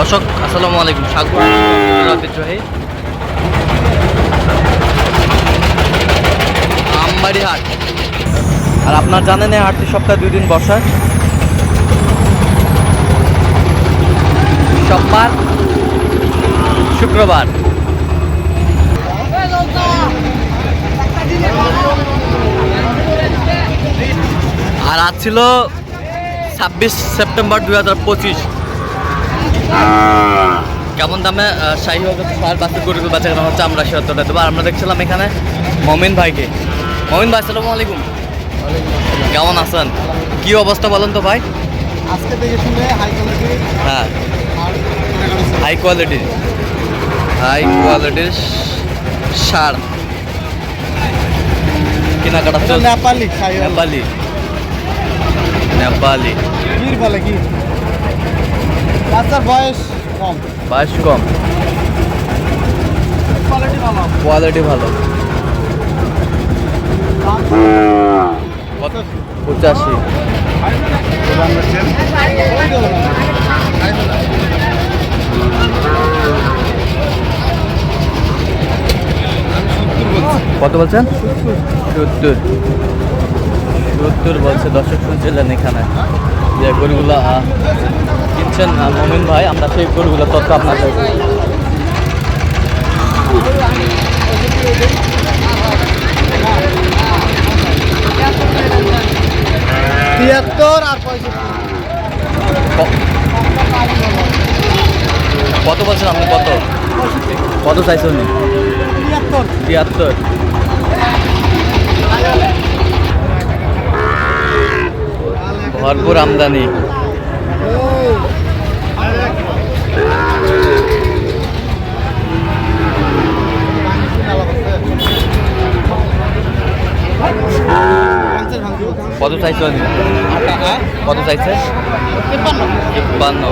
দর্শক, আসসালামু আলাইকুম। স্বাগত আমবাড়ি হাট আর আপনার জানেন এই হাটটি সপ্তাহে দুই দিন বসায়। সোমবার শুক্রবার। আর আজ ছিল ছাব্বিশ সেপ্টেম্বর দুই হাজার পঁচিশ। কেমন দামে শাহী হোক সার বাচ্চা গরু বাচ্চা কেনা হচ্ছে আমরা সে উত্তরটা দেবো। আর আমরা দেখছিলাম এখানে মমিন ভাইকে। মমিন ভাই আসসালামু আলাইকুম। কেমন আছেন? কি অবস্থা বলেন তো ভাই? আজকে দেখে শুনে হাই কোয়ালিটি হ্যাঁ। হাই কোয়ালিটির হাই কোয়ালিটির সার। কেনাকাটা নেপালি নেপালি। নেপালি। বলে কি? বাচ্চার বয়স কম। বয়স কম। কোয়ালিটি ভালো। কোয়ালিটি ভালো। পঁচাশি। কত বলছেন? সত্তর। সত্তর বলছে দর্শক শুনছিলেন এখানে। যে গরুগুলো কিনছেন মমিন ভাই আমরা সেই গরুগুলো তথ্য আপনাদের তিয়াত্তর আর কত বলছেন আপনি? কত? কত চাইছেন? তিয়াত্তর। তিয়াত্তর। ভরপুর আমদানি। পঞ্চাশ ভাঙতি কত চাইছে? উনি? কত চাইছে তিপ্পান্ন তিপ্পান্ন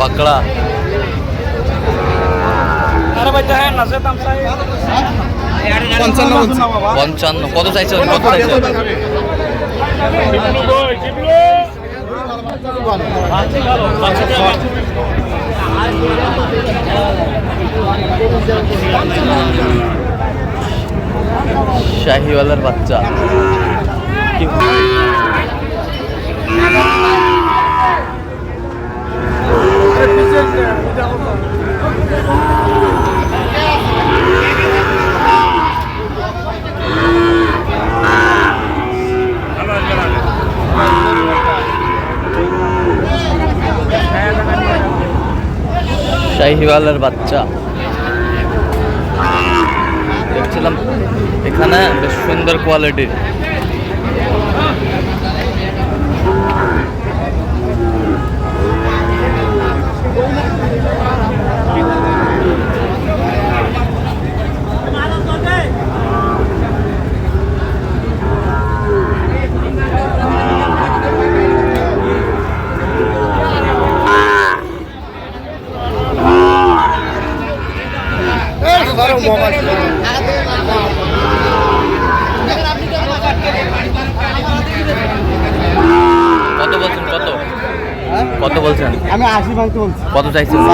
পাকড়া পঞ্চান্ন কত চাইছে কত চাইছে? শাহিওয়ালার বাচ্চা। কি শাহিওয়ালার বাচ্চা। দেখছিলাম এখানে বেশ সুন্দর কোয়ালিটির কত বলছেন কত কত বলছেন? আমি আশি ভাঙতে বলছি। কত চাইছেন? আশি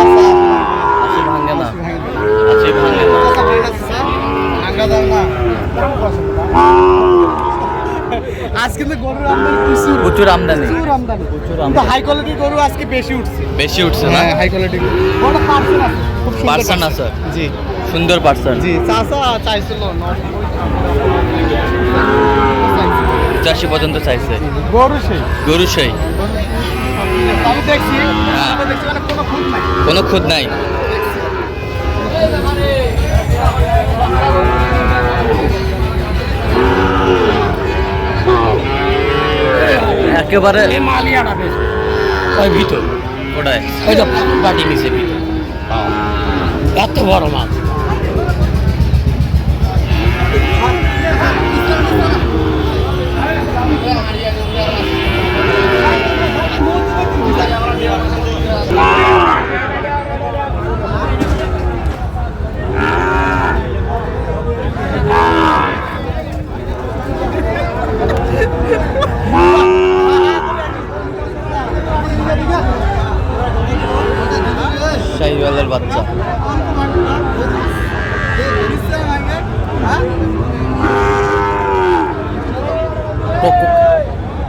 ভাঙে না। আশি ভাঙে না। না। আজ কিন্তু গরুর আমদানি প্রচুর। প্রচুর আমদানি। প্রচুর আমদানি। প্রচুর আমদানি। হাই কোয়ালিটির গরু আজকে বেশি উঠছে। বেশি উঠছে না? হাই কোয়ালিটি বড় পার্সেন্ট আছে খুব সুন্দর আছে জি। সুন্দর পার্সেন্ট জি চাচা চাইছিল ন- পর্যন্ত চাইছে। গরু সেই। গরু সেই। আমি দেখছি মানে কোনো খুঁত নাই। কোনো খুদ নাই। একেবারে মালিয়াটা বেশ। ওই ভিতর। ওটাই। ওই তো বাটি নিচে এত বড় মাছ।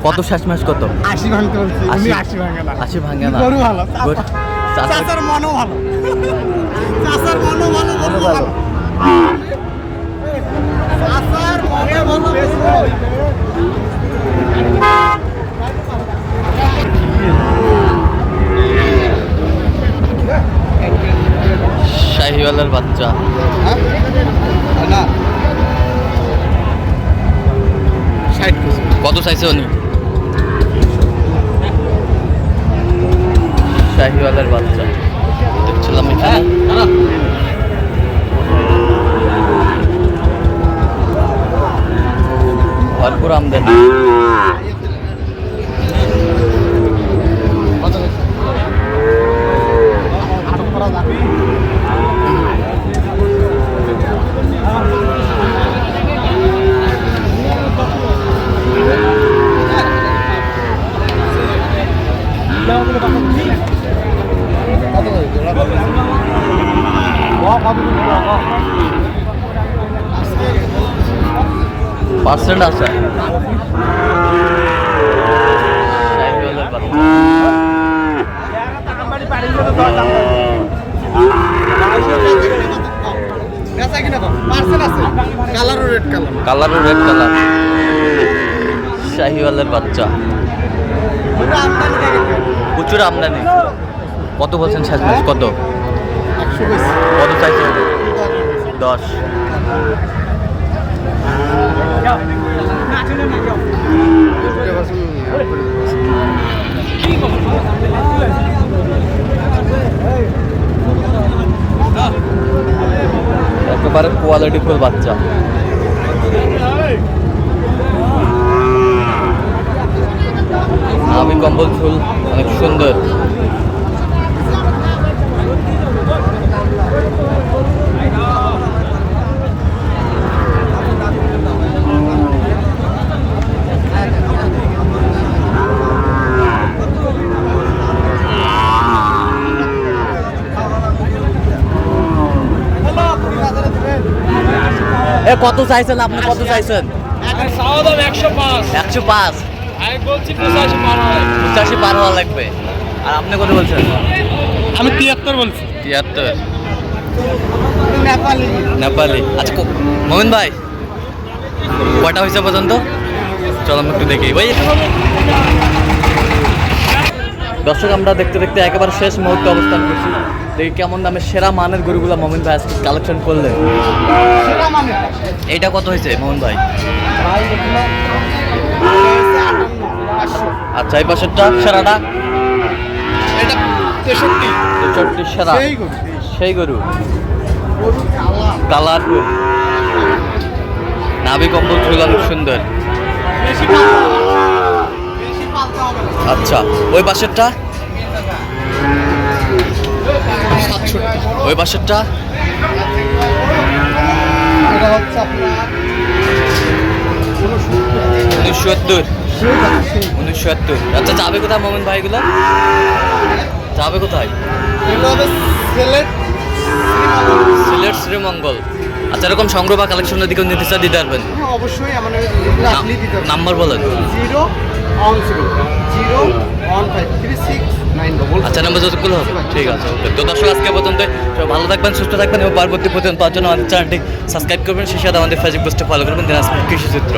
কত শেষ মাস কত? আশি ভাঙতে বলছি আশি? উনি আশি ভাঙে না। আশি ভাঙে না। গরু ভালো চাচার মনও ভালো। চাচার মনও ভালো গরু ভালো। চাচার মনও ভালো শাহিওয়ালের বাচ্চা। না। কেজি কত চাইছে উনি? শাহিওয়ালের বাচ্চা। দেখছিলাম এখানে। ভরপুর আমদানি। পার্সেন্ট আছে। কালারও রেড কালার কালারও রেড কালার শাহিওয়ালের বাচ্চা। প্রচুর আমদানি। কত বলছেন শেষ কত? কত চাইছে দশ। একেবারে কোয়ালিটি ফুল বাচ্চা। আমি কম্বল ঝুল অনেক সুন্দর। এ কত চাইছেন আপনি? কত চাইছেন? একশো পাঁচ। পঁচাশি পার হওয়া লাগবে। আর আপনি কত বলছেন? আমি তিয়াত্তর বলছি। তিয়াত্তর। নেপালি। নেপালি। আচ্ছা মোমিন ভাই কটা হয়েছে পর্যন্ত? চলো আমি একটু দেখি। ভাই দর্শক আমরা দেখতে দেখতে একেবারে শেষ মুহূর্তে অবস্থান করছি। দেখি কেমন দামে সেরা মানের গরুগুলো মোমিন ভাই আজকে কালেকশন করলেন। মানে কত হয়েছে মোহন ভাই? আচ্ছা এই পাশেরটা সেরাটা? এটা তেষট্টি। সেরা। সেই গরু। সেই গরু। কালার। নাভি কম্বল ঝুল অনেক সুন্দর বেশি পালতে হবে না। বেশি পালতে হবে না। আচ্ছা ওই পাশেরটা? সাতষট্টি ওই পাশেরটা? সেই জাতি, সেই। উনিশসত্তর আচ্ছা যাবে কোথায় মোমিন ভাইগুলো যাবে কোথায়? সিলেট সিলেট শ্রীমঙ্গল। আচ্ছা এরকম সংগ্রহ বা কালেকশনের দিকেও নিতে চাই দিতে পারবেন? হ্যাঁ, অবশ্যই দিতে হবে নাম্বার বলেন। Zero one zero zero one five three six nine double আচ্ছা নাম্বার যতগুলো হবে। ঠিক আছে ওকে। তো দর্শক আজকে পর্যন্ত সব ভালো থাকবেন সুস্থ থাকবেন এবং পরবর্তী পর্যন্ত পাওয়ার জন্য আমাদের চ্যানেলটি সাবস্ক্রাইব করবেন। সেই সাথে আমাদের ফেসবুক পোস্টে ফলো করবেন দিনাজপুর কৃষি চিত্র